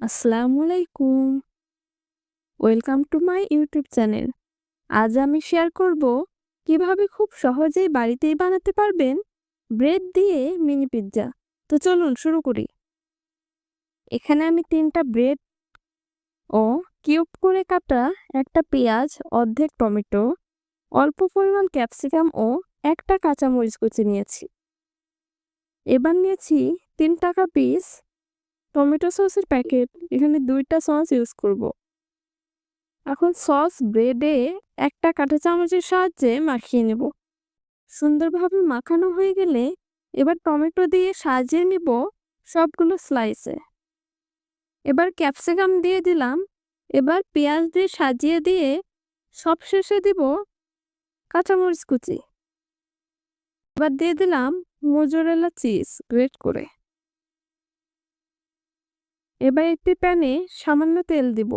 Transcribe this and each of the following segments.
আসসালামু আলাইকুম। Welcome to my YouTube channel. আজ আমি শেয়ার করব কীভাবে খুব সহজেই বাড়িতেই বানাতে পারবেন ব্রেড দিয়ে মিনি পিৎজা তো চলুন শুরু করি। এখানে আমি তিনটা ব্রেড ও কিউব করে কাটা একটা পেঁয়াজ, অর্ধেক টমেটো, অল্প পরিমাণ ক্যাপসিকাম ও একটা কাঁচামরিচ কুচি নিয়েছি। এবার নিয়েছি তিন টাকা পিস টমেটো সসের প্যাকেট। এখানে দুইটা সস ইউজ করব। এখন সস ব্রেডে একটা কাঁটা চামচের সাহায্যে মাখিয়ে নেব। সুন্দরভাবে মাখানো হয়ে গেলে এবার টমেটো দিয়ে সাজিয়ে নিব সবগুলো স্লাইসে এবার ক্যাপসিকাম দিয়ে দিলাম। এবার পেঁয়াজ দিয়ে সাজিয়ে দিয়ে সব শেষে দিব কাঁচামরিচ কুচি। এবার দিয়ে দিলাম মোজরেলা চিজ গ্রেট করে। এবার একটি প্যানে সামান্য তেল দিব।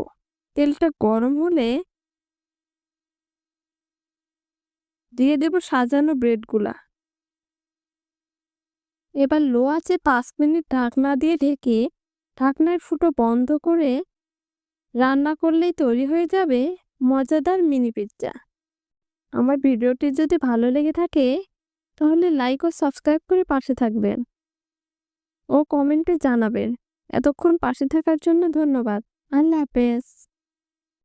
তেলটা গরম হলে দিয়ে দেব সাজানো ব্রেডগুলা। এবার লো আছে পাঁচ মিনিট ঢাকনা দিয়ে ঢেকে ঢাকনার ফুটো বন্ধ করে রান্না করলেই তৈরি হয়ে যাবে মজাদার মিনি পিৎজা। আমার ভিডিওটি যদি ভালো লেগে থাকে, তাহলে লাইক ও সাবস্ক্রাইব করে পাশে থাকবেন। ও কমেন্টে জানাবেন। এতক্ষণ পাশে থাকার জন্য ধন্যবাদ। আল্লাহ হাফেজ।